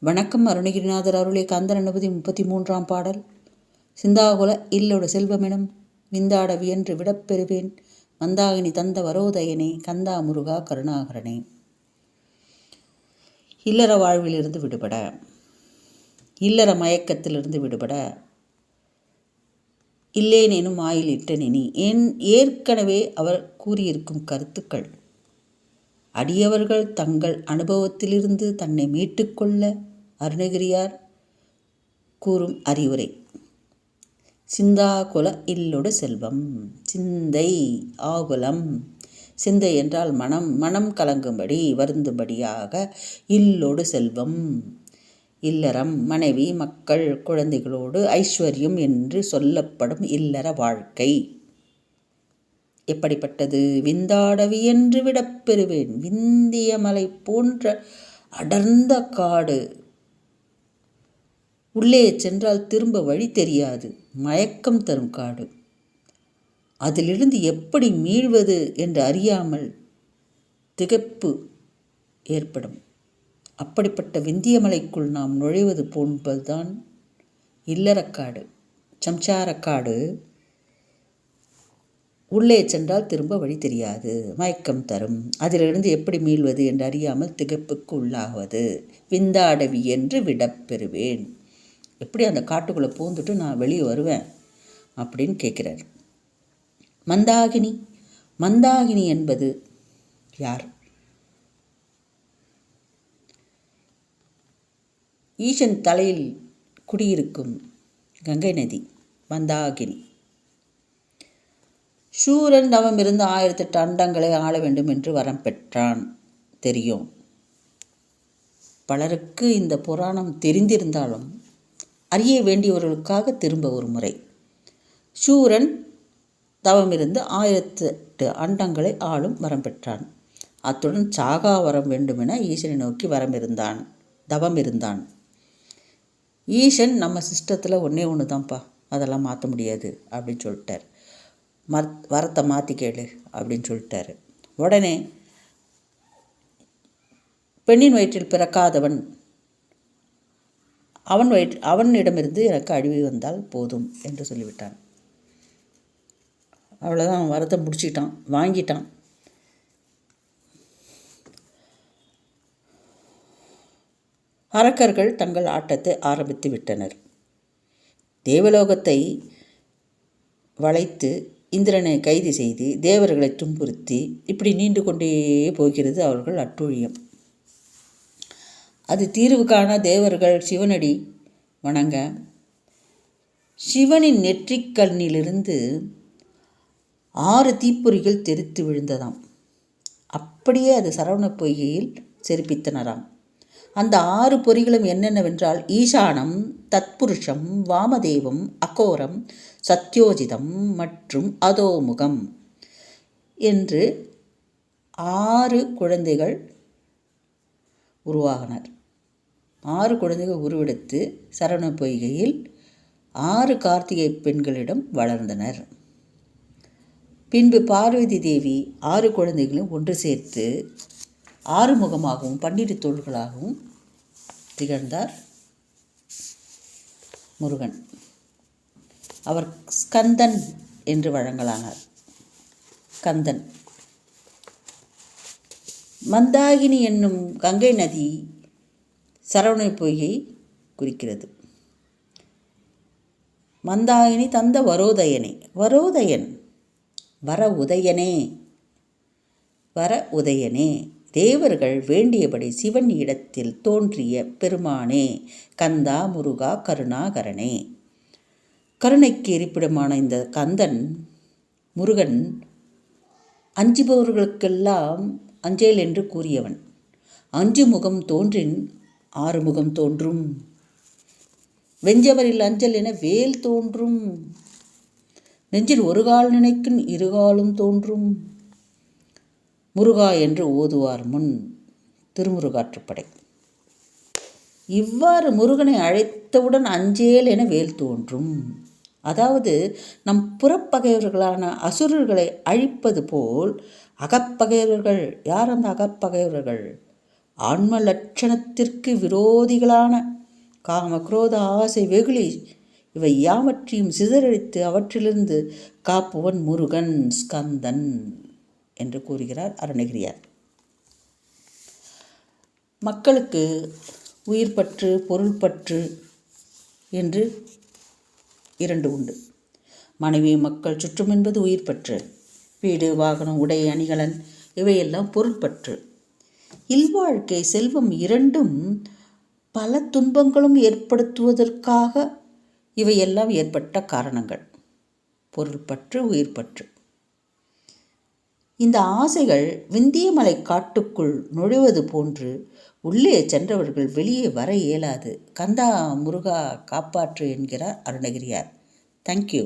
வணக்கம் அருணகிரிநாதர் அருளே கந்தன் அனுபதி முப்பத்தி மூன்றாம் பாடல். சிந்தாகுல இல்லோட செல்வமெனும் விந்தாட வியன்று விடப்பெறுவேன். மந்தாகினி தந்த வரோதயனே கந்தா முருகா கருணாகரனே. இல்லற வாழ்விலிருந்து விடுபட இல்லற மயக்கத்திலிருந்து விடுபட இல்லேனேனும் ஆயில் இட்ட நினி ஏன் ஏற்கனவே அவர் கூறியிருக்கும் கருத்துக்கள். அடியவர்கள் தங்கள் அனுபவத்திலிருந்து தன்னை மீட்டுக்கொள்ள அருணகிரியார் கூறும் அறிவுரை. சிந்தாகுல இல்லொடு செல்வம் சிந்தை ஆகுலம். சிந்தை என்றால் மனம் மனம் கலங்கும்படி வருந்தும்படியாக இல்லொடு செல்வம். இல்லறம் மனைவி மக்கள் குழந்தைகளோடு ஐஸ்வர்யம் என்று சொல்லப்படும் இல்லற வாழ்க்கை. எப்படிப்பட்டது? விந்தாடவி என்று விடப்பெறுவேன் விந்திய மலை போன்ற அடர்ந்த காடு உள்ளே சென்றால் திரும்ப வழி தெரியாது. மயக்கம் தரும் காடு. அதிலிருந்து எப்படி மீள்வது என்று அறியாமல் திகைப்பு ஏற்படும். அப்படிப்பட்ட விந்தியமலைக்குள் நாம் நுழைவது போன்பதுதான் இல்லறக்காடு சம்சாரக்காடு உள்ளே சென்றால் திரும்ப வழி தெரியாது. மயக்கம் தரும். அதிலிருந்து எப்படி மீள்வது என்று அறியாமல் திகைப்புக்கு உள்ளாகுவது விந்தாடவி என்று விடப்பெறுவேன் எப்படி அந்த காட்டுக்குள்ளே பூந்துட்டு நான் வெளியே வருவேன் அப்படின்னு கேட்குறாரு. மந்தாகினி மந்தாகினி என்பது யார்? ஈசன் தலையில் குடியிருக்கும் கங்கை நதி மந்தாகினி. சூரன் தவம் இருந்து ஆயிரத்தெட்டு அண்டங்களை ஆள வேண்டும் என்று வரம் பெற்றான். தெரியும். பலருக்கு இந்த புராணம் தெரிந்திருந்தாலும் அறிய வேண்டியவர்களுக்காக திரும்ப ஒரு முறை. சூரன் தவம் இருந்து ஆயிரத்து எட்டு அண்டங்களை ஆளும் வரம் பெற்றான். அத்துடன் சாகா வரம் வேண்டுமென ஈசனை நோக்கி வரம் இருந்தான் தவம் இருந்தான் ஈசன் நம்ம சிஸ்டத்தில் ஒன்றே ஒன்று தான்ப்பா அதெல்லாம் மாற்ற முடியாது அப்படின்னு சொல்லிட்டார். மர் வரத்தை மாற்றி கேளு அப்படின்னு சொல்லிட்டாரு. உடனே பெண்ணின் வயிற்றில் பிறக்காதவன் அவன் வயிற்று அவனிடமிருந்து எனக்கு அழிவு வந்தால் போதும் என்று சொல்லிவிட்டான். அவ்வளோதான் வரத்தை முடிச்சிட்டான் வாங்கிட்டான். அரக்கர்கள் தங்கள் ஆட்டத்தை ஆரம்பித்து விட்டனர். தேவலோகத்தை வளைத்து இந்திரனை கைது செய்து தேவர்களை துன்புறுத்தி இப்படி நீண்டு கொண்டே போகிறது அவர்கள் அட்டூழியம். அது தீர்வு காண தேவர்கள் சிவனடி. வணங்க. சிவனின் நெற்றிக்கண்ணிலிருந்து ஆறு தீப்பொறிகள் தெரித்து விழுந்ததாம். அப்படியே அது சரவண பொய்கையில் செருப்பித்தனராம். அந்த ஆறு பொறிகளும் என்னென்னவென்றால் ஈசானம் தத்புருஷம் வாமதேவம் அகோரம் சத்யோஜிதம் மற்றும் அதோமுகம் என்று ஆறு குழந்தைகள் உருவாகினர். ஆறு குழந்தைகள் உருவெடுத்து சரவண பொய்கையில் ஆறு கார்த்திகை பெண்களிடம் வளர்ந்தனர். பின்பு பார்வதி தேவி ஆறு குழந்தைகளும் ஒன்று சேர்த்து ஆறுமுகமாகவும் பன்னிரு தோள்களாகவும் திகழ்ந்தார் முருகன். அவர் ஸ்கந்தன் என்று வழங்கலானார். கந்தன் மந்தாகினி என்னும் கங்கை நதி சரவண பொய்யை குறிக்கிறது. மந்தாயினி தந்த வரோதயனே வரோதயன் வர உதயனே வர உதயனே தேவர்கள் வேண்டியபடி சிவன் இடத்தில் தோன்றிய பெருமானே கந்தா முருகா கருணாகரனே. கருணைக்கு இருப்பிடமான இந்த கந்தன் முருகன் அஞ்சுபவர்களுக்கெல்லாம் அஞ்சேல் என்று கூறியவன். அஞ்சு முகம் தோன்றின் ஆறுமுகம் தோன்றும். வெஞ்சவரில் அஞ்சல் என வேல் தோன்றும். நெஞ்சில் ஒரு கால் நினைக்கும் இருகாலும் தோன்றும். முருகா என்று ஓதுவார் முன் திருமுருகாற்றுப்படை. இவ்வாறு முருகனை அழைத்தவுடன் அஞ்சேல் என வேல் தோன்றும். அதாவது நம் புறப்பகைவர்களான அசுரர்களை அழிப்பது போல் அகப்பகைவர்கள் யார் அந்த அகப்பகைவர்கள்? ஆன்ம லட்சணத்திற்கு விரோதிகளான காம குரோத ஆசை வெகுளி இவை யாவற்றையும் சிதறடித்து அவற்றிலிருந்து காப்புவன் முருகன் ஸ்கந்தன் என்று கூறுகிறார் அருணகிரியார். மக்களுக்கு உயிர் பற்று பொருள் பற்று என்று இரண்டு உண்டு. மனைவி மக்கள் சுற்றும் என்பது உயிர் பற்று. வீடு வாகனம் உடை அணிகலன் இவையெல்லாம் பொருள்பற்று இல்வாழ்க்கை செல்வம் இரண்டும் பல துன்பங்களும் ஏற்படுத்துவதற்காக இவையெல்லாம் ஏற்பட்ட காரணங்கள். பொருள்பற்று உயிர்ப்பற்று இந்த ஆசைகள் விந்தியமலை காட்டுக்குள் நுழைவது போன்று உள்ளே சென்றவர்கள் வெளியே வர இயலாது. கந்தா முருகா காப்பாற்று என்கிறார் அருணகிரியார். தேங்க்யூ